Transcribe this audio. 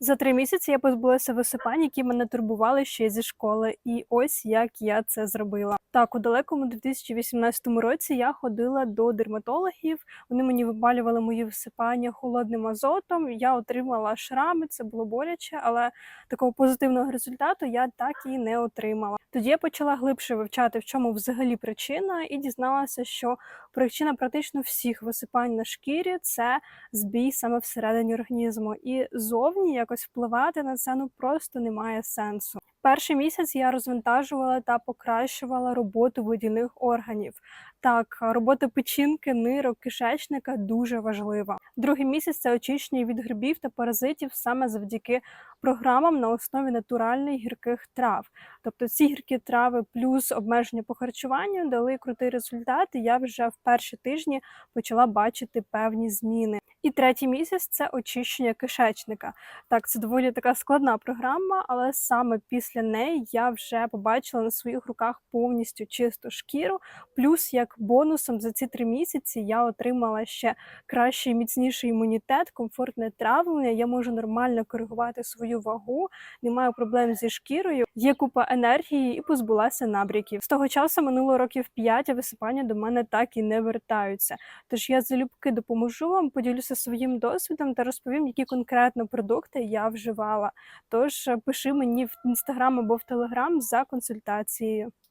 За три місяці я позбулася висипань, які мене турбували ще зі школи, і ось як я це зробила. Так, у далекому 2018 році я ходила до дерматологів. Вони мені випалювали мої висипання холодним азотом. Я отримала шрами, це було боляче, але такого позитивного результату я так і не отримала. Тоді я почала глибше вивчати, в чому взагалі причина, і дізналася, що причина практично всіх висипань на шкірі це збій саме всередині організму. І зовні якось впливати на це ну просто немає сенсу. Перший місяць я розвантажувала та покращувала роботу видільних органів. Так, робота печінки, нирок, кишечника дуже важлива. Другий місяць це очищення від грибів та паразитів саме завдяки програмам на основі натуральних гірких трав. Тобто ці гіркі трави плюс обмеження по харчуванню дали крутий результат. І я вже в перші тижні почала бачити певні зміни. І третій місяць це очищення кишечника. Так, це доволі така складна програма, але саме після неї я вже побачила на своїх руках повністю чисту шкіру. Плюс, як бонусом за ці три місяці, я отримала ще кращий міцніший імунітет, комфортне травлення. Я можу нормально коригувати свою вагу, не маю проблем зі шкірою, є купа енергії і позбулася набряків. З того часу минуло років 5, а висипання до мене так і не вертаються. Тож я залюбки допоможу вам, поділюся своїм досвідом та розповім, які конкретно продукти я вживала. Тож пиши мені в інстаграм або в телеграм за консультацією.